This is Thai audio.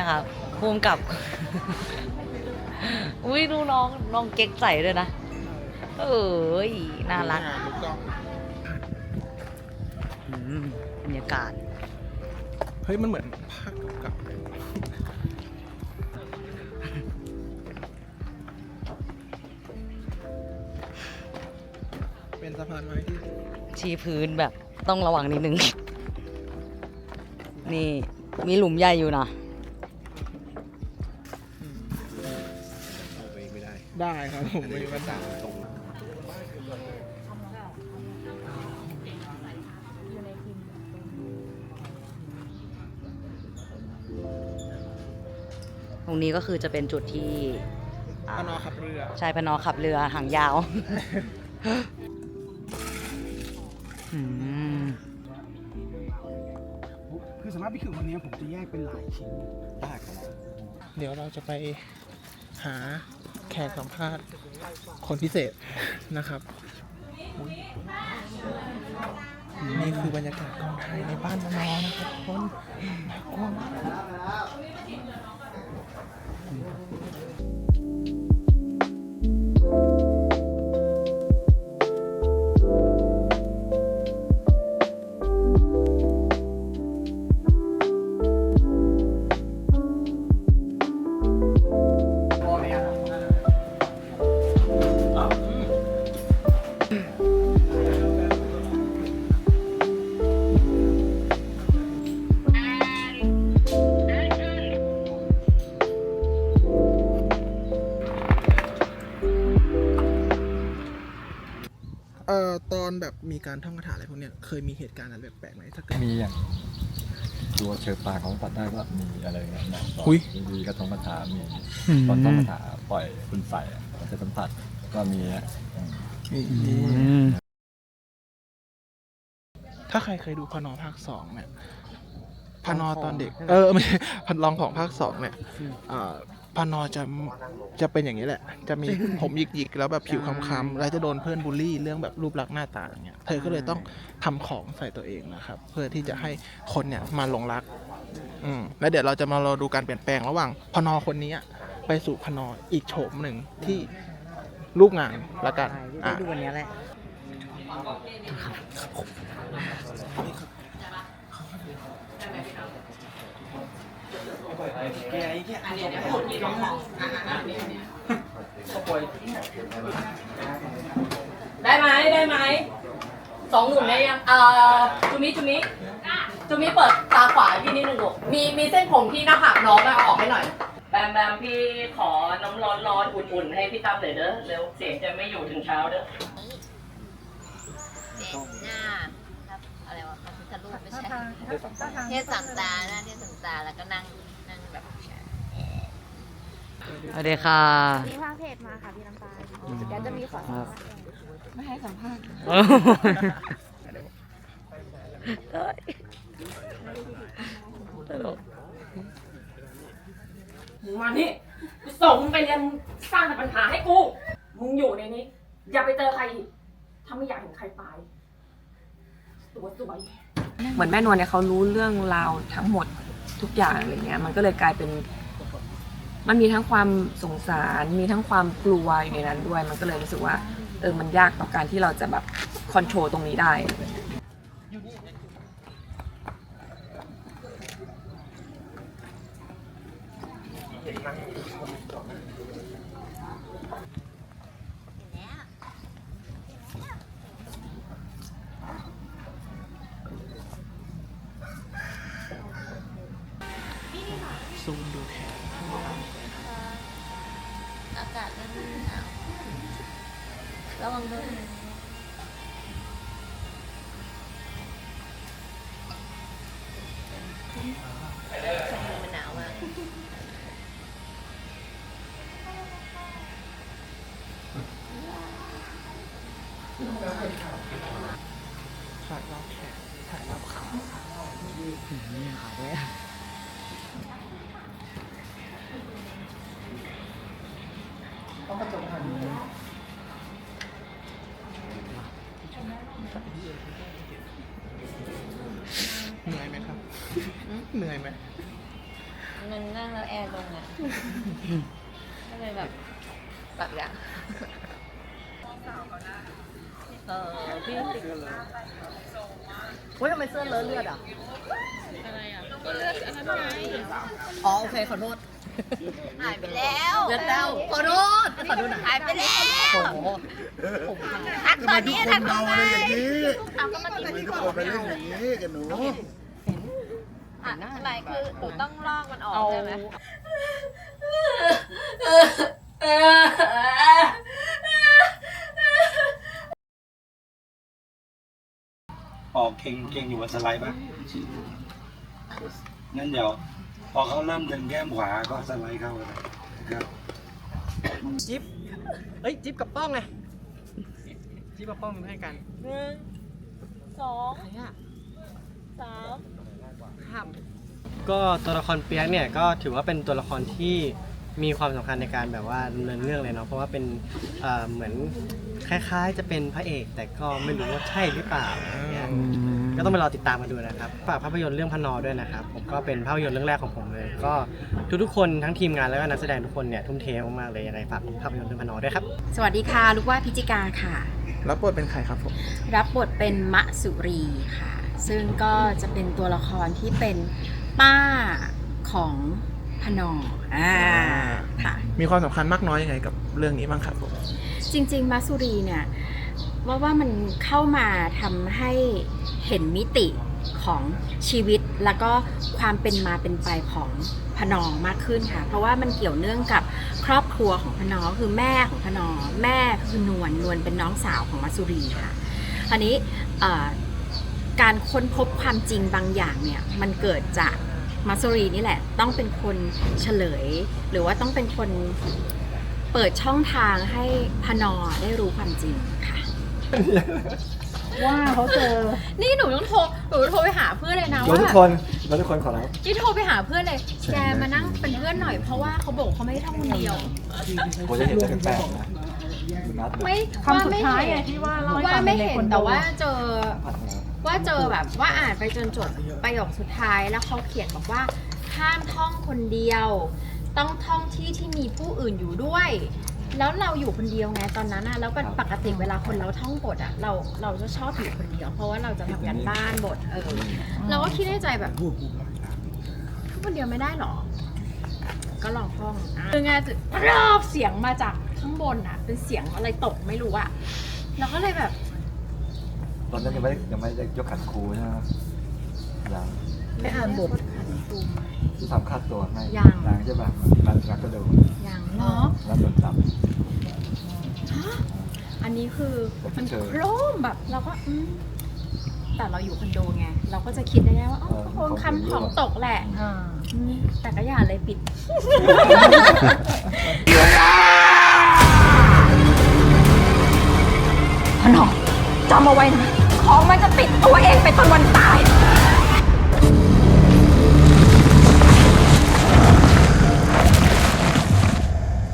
นี่นะครับภูมิกับ อุ้ยดูน้องน้องเก๊กใส่ด้วยนะ เอ้ยน่ารักถูกต้องอืมบรรยากาศ เฮ้ย มันเหมือนภาคเก่าๆเลยเป็นสะพานไม้ที่ชี้พื้นแบบต้องระวังนิดนึง นี่มีหลุมใหญ่อยู่นะ ได้ครับผมไม่มีปัญหาตรงตรงนี้ก็คือจะเป็นจุดที่อ่าพนอขับเรือ ชายพนอขับเรือหางยาว อืม คือสำหรับพี่คือวันนี้ผมจะแยกเป็นหลายชิ้นได้ครับเดี๋ยวเราจะไปหา แขกสัมภาษณ์ คนพิเศษนะครับนี่คือบรรยากาศกองไทยในบ้านมานอนะครับทุกคนน่ากลัวมาก ตอนแบบมีการท่องคาถาอะไรพวกเนี้ยเคยมีเหตุการณ์อะไรแปลกๆไหมถ้าเกิด มีอย่างตัวเชิญปลาของปัดได้ก็มีอะไรเงี้ยนะอุ๊ย ดีๆก็ต้องมาถามมีตอนต้องมาถามปล่อยคุณใส่มันจะสัมผัสก็มีอะอืมถ้าใครเคยดูพนอภาคสองเนี่ยพนอตอนเด็ก เออไม่ใช่พันลองของภาคสองเนี่ยอ่า พนอจะจะเป็นอย่างนี้แหละ จะมีผมหยิกๆ แล้วแบบผิวค้ำๆแล้วจะโดนเพื่อนบูลลี่เรื่องแบบรูปลักษณ์หน้าตาอย่างเงี้ยเธอก็เลยต้องทำของใส่ตัวเองนะครับ เพื่อที่จะให้คนเนี่ยมาหลงรัก อืมแล้วเดี๋ยวเราจะมารอดูการเปลี่ยนแปลงระหว่างพนอคนนี้ไปสู่พนออีกโฉมหนึ่งที่รูปงานละกันได้อะดูวันนี้แหละ ได้ไหมได้ไหมสองหนุ่มได้ยังเอ่อจูมิจูมิจูมิเปิดตาขวาพี่นิดนึงลูกมีมีเส้นผมที่หน้าผากน้องอะเอาออกให้หน่อย แบมแบมพี่ขอน้ำร้อนร้อนอุ่นๆให้พี่ตั้มหน่อยเด้อเร็วเสียงจะไม่อยู่ถึงเช้าเด้อ เด็กหน้าครับอะไรวะพระพุทธรูปไม่ใช่ เทศสัมตาน้าเทศสัมตาแล้วก็นั่ง นั่งแบบสวัสดีค่ะ มีภาพเพจมาค่ะพี่น้ำตาลเดี๋ยวจะมีขอสัมภาษณ์เองไม่ให้สัมภาษณ์เอ้ยตลกมึงมานี่กูส่งมึงไปเรียนสร้างแต่ปัญหาให้กู มึงอยู่ในนี้ อย่าไปเจอใครอีกถ้าไม่อยากเห็นใครตาย ตัวสวย เหมือนแม่นวลเนี่ยเขารู้เรื่องราวทั้งหมดทุกอย่างอะไรเงี้ย มันก็เลยกลายเป็น มันมีทั้งความสงสาร มีทั้งความกลัวอยู่ในนั้นด้วย มันก็เลยรู้สึกว่า เออ มันยากต่อการที่เราจะแบบคอนโทรลตรงนี้ได้ ระวังด้วยมันหนาวมากถ่ายรอบแขนถ่ายรอบขาเหนื่อยครับ เหนื่อยไหมมันนั่งแล้วแอร์ลงอะก็เลยแบบแบบอย่างเออพี่ติดเฮ้ยทำไมเสื้อเลอะเลือดอะ อะไรอะก็เลือกอันนั้นไงอ๋อโอเคขอโทษหายไปแล้วเลือดเต้าขอโทษขอโทษนะหายไปแล้วโอ้โหทักตอนนี้ทักทำไมเอาก็มาติดทำไมทุกคนไปเล่นอย่างนี้กันหนู อะอะไรคือหนูต้องลอกมันออกใช่ไหมออกเก่งเก่งอยู่บนสไลด์ปะงั้นเดี๋ยว พอเขาเริ่มดึงแก้มขวาก็สไลด์เข้าเลยนะครับจิ๊บเอ้ยจิ๊บกับป้องไงจิ๊บกับป้องเป็นเพื่อนกันหนึ่งสองใครอะสาม ห้ามก็ตัวละครเปียกเนี่ยก็ถือว่าเป็นตัวละครที่มีความสำคัญในการแบบว่าดำเนินเรื่องเลยเนาะเพราะว่าเป็นเอ่อเหมือนคล้ายๆ จะเป็นพระเอก แต่ก็ไม่รู้ว่าใช่หรือเปล่าอะไรเงี้ยก็ต้องไปรอติดตามมาดูนะครับฝากภาพยนตร์เรื่องพนอด้วยนะครับผมก็เป็นภาพยนตร์เรื่องแรกของผมเลย ก็ทุกๆคนทั้งทีมงานแล้วก็นักแสดงทุกคนเนี่ยทุ่มเทมากๆเลยยังไงฝากภาพยนตร์เรื่องพนอด้วยครับสวัสดีค่ะ ลูกว่าพิจิกาค่ะแล้วบทเป็นใครครับผม รับบทเป็นมะสุรีค่ะ ซึ่งก็จะเป็นตัวละครที่เป็นป้าของพนออ่าค่ะ มีความสำคัญมากน้อยยังไงกับเรื่องนี้บ้างครับผมจริง ๆมัสสุรีเนี่ยว่าว่ามันเข้ามาทำให้เห็นมิติของชีวิตแล้วก็ความเป็นมาเป็นไปของพนองมากขึ้นค่ะ เพราะว่ามันเกี่ยวเนื่องกับครอบครัวของพนอคือแม่ของพนอแม่คือนวลนวลเป็นน้องสาวของมัสสุรีค่ะอันนี้เอ่อ การค้นพบความจริงบางอย่างเนี่ยมันเกิดจากมัสสุรีนี่แหละ ต้องเป็นคนเฉลย หรือว่าต้องเป็นคนเปิดช่องทางให้พนอได้รู้ความจริงค่ะ ว่าเขาเจอ นี่หนูต้องโทรหนูโทรไปหาเพื่อนเลยนะเราว่าทุกคนเราทุกคนขอรับ นี่โทรไปหาเพื่อนเลย แกมานั่งเป็นเพื่อนหน่อยเพราะว่าเขาบอกเขาไม่ได้ท่องคนเดียว ผมจะเห็นแต่แปลกๆนะดูนัดไม่คำสุดท้ายไงว่าที่ว่าเล่าไม่ให้เห็นฟัว่างไม่เห็นในคอนโดแต่ว่าเจอ ผัดนะ ว่าเจอแบบว่าอ่านไปจนจบประโยคสุดท้ายแล้วเขาเขียนบอกว่าห้ามท่องคนเดียว ต้องท่องที่ที่มีผู้อื่นอยู่ด้วย แล้วเราอยู่คนเดียวไงตอนนั้นอะแล้วก็ปกติเวลาคนเราท่องบทอะเราเราจะชอบอยู่คนเดียว เพราะว่าเราจะทำกันบ้านบทเออเราก็คิดในใจแบบท่องคนเดียวไม่ได้หรอ ก็ลองท่องอะคือไงรอบเสียงมาจากข้างบนอะเป็นเสียงอะไรตกไม่รู้อะเราก็เลยแบบ ตอนนั้นยังไม่ได้ยังไม่ได้ยกขันครูใช่ไหมครับยังไปอ่านบท ที่ทำค่าตัวให้ยังยังใช่ป่ะมันรักก็โดนอย่างเนาะแล้วโดนจับอันนี้คือมันเจอโครมแบบเราก็อืมแต่เราอยู่คอนโดไง เราก็จะคิดได้ไงว่าอ๋อเออคงคำของตกแหละอ่าอืมแต่ก็อย่าเลยปิด พนอจำเอาไว้นะ ของมันจะติดตัวเองไปจนวันตาย